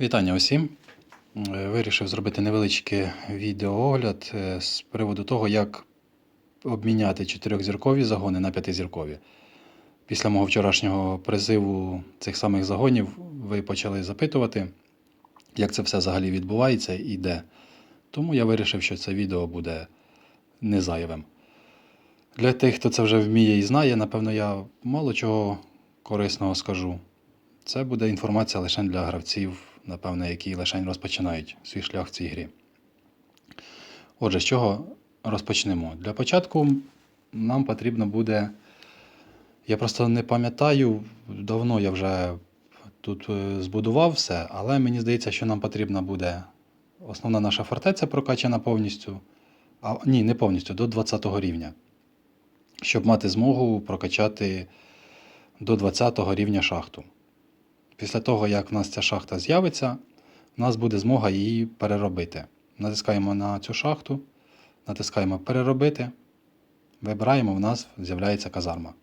Вітання усім. Е, Вирішив зробити невеличкий відеоогляд е, з приводу того, як обміняти чотирьохзіркові загони на п'ятизіркові. Після мого вчорашнього призиву цих самих загонів ви почали запитувати, як це все взагалі відбувається і де. Тому я вирішив, що це відео буде не зайвим. Для тих, хто це вже вміє і знає, напевно, я мало чого корисного скажу. Це буде інформація лише для гравців, напевно, які лише розпочинають свій шлях в цій грі. Отже, з чого розпочнемо? Для початку нам потрібно буде. Я просто не пам'ятаю, давно я вже тут е, збудував все, але мені здається, що нам потрібна буде основна наша фортеця прокачана повністю. А, ні, не повністю, до 20 рівня. Щоб мати змогу прокачати до 20 рівня шахту. Після того, як в нас ця шахта з'явиться, у нас буде змога її переробити. Натискаємо на цю шахту, натискаємо переробити, вибираємо, в нас з'являється казарма.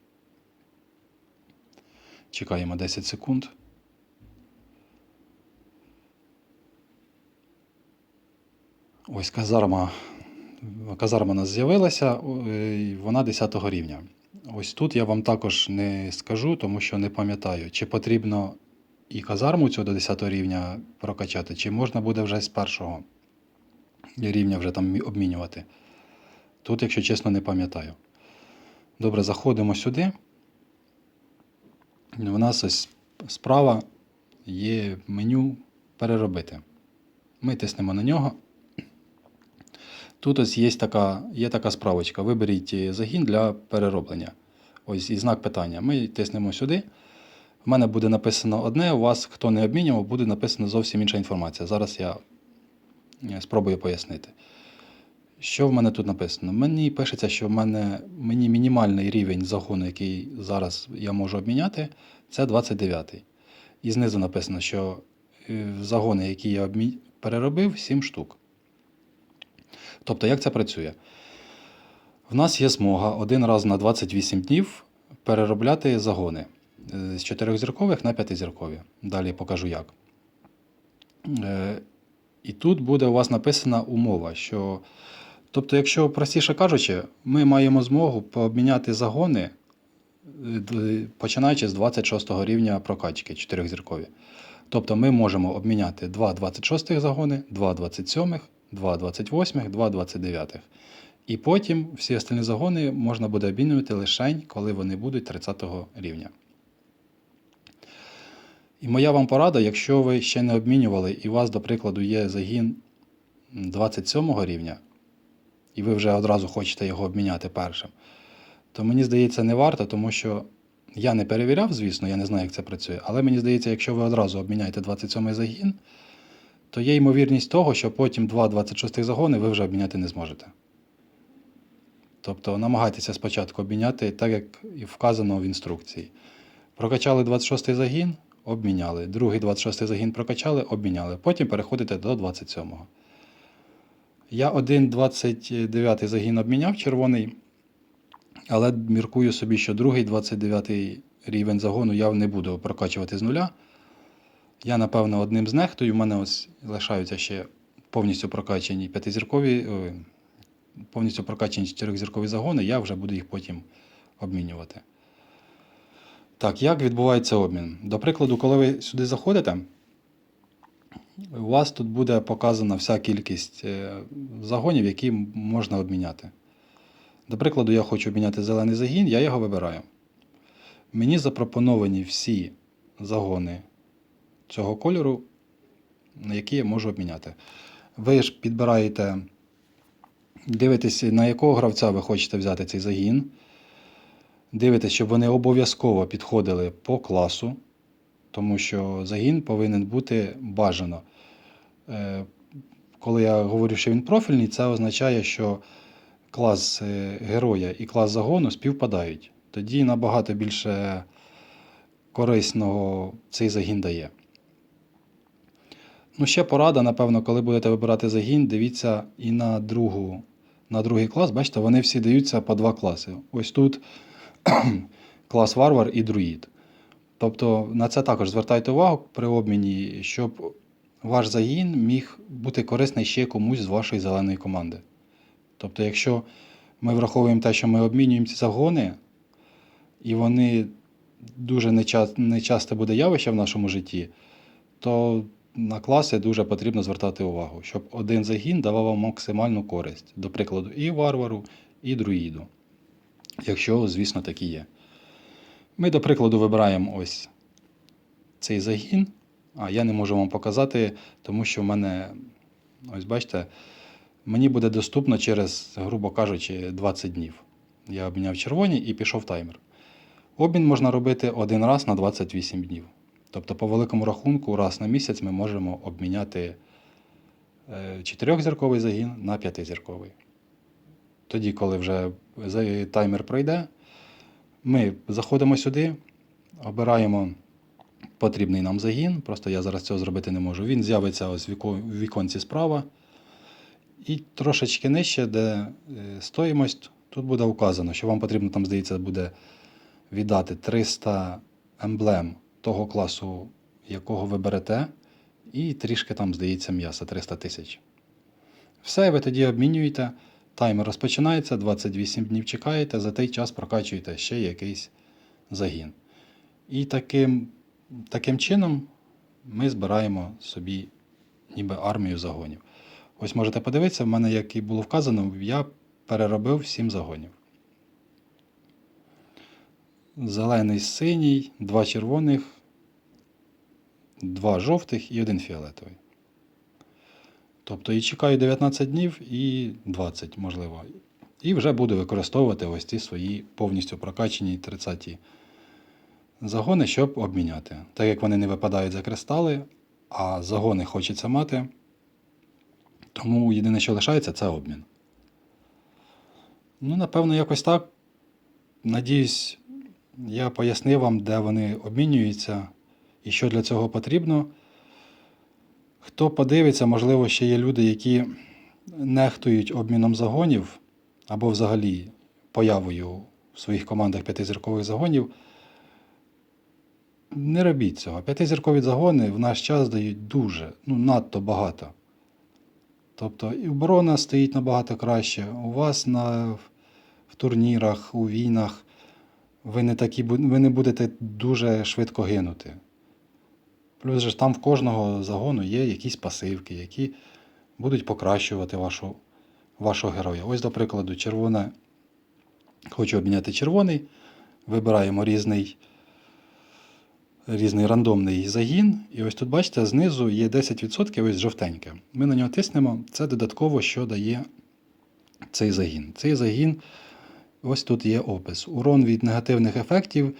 Чекаємо 10 секунд. Ось казарма. Казарма у нас з'явилася, вона 10 рівня. Ось тут я вам також не скажу, тому що не пам'ятаю, чи потрібно і казарму цю до 10 рівня прокачати, чи можна буде вже з першого рівня вже там обмінювати. Тут, якщо чесно, не пам'ятаю. Добре, заходимо сюди. У нас ось справа є меню переробити. Ми тиснемо на нього. Тут ось є така, є така справочка. Виберіть загін для перероблення. Ось і знак питання. Ми тиснемо сюди. У мене буде написано одне, у вас, хто не обмінював, буде написано зовсім інша інформація. Зараз я е, спробую пояснити. Що в мене тут написано? Мені пишеться, що в мене мені мінімальний рівень загону, який зараз я можу обміняти, це 29. І знизу написано, що е, загони, які я обмі... переробив, 7 штук. Тобто, як це працює? В нас є змога один раз на 28 днів переробляти загони з 4-зіркових на 5-зіркові. Далі покажу як. Е, І тут буде у вас написана умова, що. Тобто, якщо простіше кажучи, ми маємо змогу пообміняти загони, е, починаючи з 26 рівня прокачки 4-зіркові. Тобто ми можемо обміняти 2 26 загони, 2 27, 2 28, 2 29. І потім всі остальні загони можна буде обмінювати лише, коли вони будуть 30 рівня. І моя вам порада, якщо ви ще не обмінювали, і у вас, до прикладу, є загін 27 рівня, і ви вже одразу хочете його обміняти першим, то мені здається, не варто, тому що я не перевіряв, звісно, я не знаю, як це працює, але мені здається, якщо ви одразу обміняєте 27 загін, то є ймовірність того, що потім 2 26 загони ви вже обміняти не зможете. Тобто намагайтеся спочатку обміняти так, як і вказано в інструкції. Прокачали 26 загін, обміняли. Другий 26 загін прокачали, обміняли. Потім переходите до 27-го. Я один 29 загін обміняв червоний, але міркую собі, що другий 29 рівень загону я не буду прокачувати з нуля. Я, напевно, одним з нехтою. У мене ось лишаються ще повністю прокачані п'ятизіркові, повністю прокачані чотирьохзіркові загони, я вже буду їх потім обмінювати. Так, як відбувається обмін? До прикладу, коли ви сюди заходите, у вас тут буде показана вся кількість е, загонів, які можна обміняти. До прикладу, я хочу обміняти зелений загін, я його вибираю. Мені запропоновані всі загони цього кольору, на які я можу обміняти. Ви ж підбираєте, дивитесь, на якого гравця ви хочете взяти цей загін. Дивитесь, щоб вони обов'язково підходили по класу, тому що загін повинен бути бажано. Е, Коли я говорю, що він профільний, це означає, що клас е, героя і клас загону співпадають. Тоді набагато більше корисного цей загін дає. Ну, ще порада, напевно, коли будете вибирати загін, дивіться і на другу, на другий клас. Бачите, вони всі даються по два класи. Ось тут клас варвар і друїд. Тобто на це також звертайте увагу при обміні, щоб ваш загін міг бути корисний ще комусь з вашої зеленої команди. Тобто, якщо ми враховуємо те, що ми обмінюємо ці загони, і вони дуже неча- нечасте буде явище в нашому житті, то на класи дуже потрібно звертати увагу, щоб один загін давав вам максимальну користь, до прикладу, і варвару, і друїду. Якщо, звісно, такі є. Ми, до прикладу, вибираємо ось цей загін, а я не можу вам показати, тому що в мене, ось бачите, мені буде доступно через, грубо кажучи, 20 днів. Я обміняв червоні і пішов таймер. Обмін можна робити один раз на 28 днів. Тобто, по великому рахунку, раз на місяць ми можемо обміняти 4-зірковий загін на 5-зірковий. Тоді, коли вже таймер пройде, ми заходимо сюди, обираємо потрібний нам загін. Просто я зараз цього зробити не можу. Він з'явиться ось в віконці справа. І трошечки нижче, де е, стоїмость, тут буде указано, що вам потрібно там, здається, буде віддати 300 емблем того класу, якого ви берете, і трішки там, здається, м'яса 300 тисяч. Все, ви тоді обмінюєте. Таймер розпочинається, 28 днів чекаєте, за той час прокачуєте ще якийсь загін. І таким, таким чином ми збираємо собі ніби армію загонів. Ось можете подивитися, в мене, як і було вказано, я переробив 7 загонів. Зелений, синій, два червоних, два жовтих і один фіолетовий. Тобто і чекаю 19 днів і 20, можливо. І вже буду використовувати ось ці свої повністю прокачані 30 загони, щоб обміняти. Так як вони не випадають за кристали, а загони хочеться мати. Тому єдине, що лишається, це обмін. Ну, напевно, якось так. Надіюсь, я пояснив вам, де вони обмінюються і що для цього потрібно. Хто подивиться, можливо, ще є люди, які нехтують обміном загонів або взагалі появою в своїх командах п'ятизіркових загонів. Не робіть цього. П'ятизіркові загони в наш час дають дуже, ну надто багато. Тобто і оборона стоїть набагато краще. У вас на, в турнірах, у війнах ви не, такі, ви не будете дуже швидко гинути. Плюс же там в кожного загону є якісь пасивки, які будуть покращувати вашу, вашого героя. Ось, до прикладу, червоне. Хочу обміняти червоний. Вибираємо різний, різний рандомний загін. І ось тут, бачите, знизу є 10% ось жовтеньке. Ми на нього тиснемо. Це додатково, що дає цей загін. Цей загін, ось тут є опис. Урон від негативних ефектів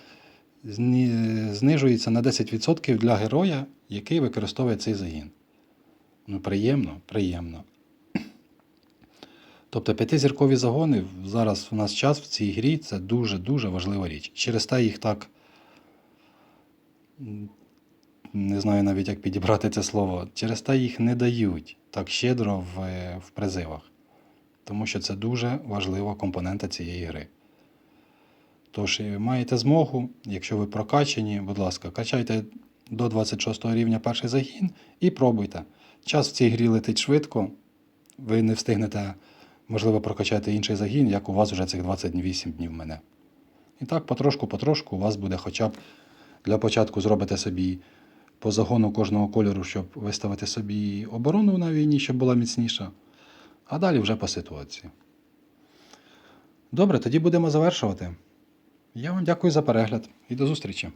знижується на 10% для героя, який використовує цей загін. Ну, приємно, приємно. Тобто п'ятизіркові загони зараз у нас час в цій грі це дуже-дуже важлива річ. Через те їх так. Не знаю навіть, як підібрати це слово. Через те їх не дають так щедро в, в призивах. Тому що це дуже важлива компонента цієї гри. Тож, е, маєте змогу, якщо ви прокачані, будь ласка, качайте до 26 рівня перший загін і пробуйте. Час в цій грі летить швидко, ви не встигнете, можливо, прокачати інший загін, як у вас вже цих 28 днів мене. І так, потрошку-потрошку у вас буде хоча б для початку зробите собі по загону кожного кольору, щоб виставити собі оборону на війні, щоб була міцніша. А далі вже по ситуації. Добре, тоді будемо завершувати. Я вам дякую за перегляд і до зустрічі.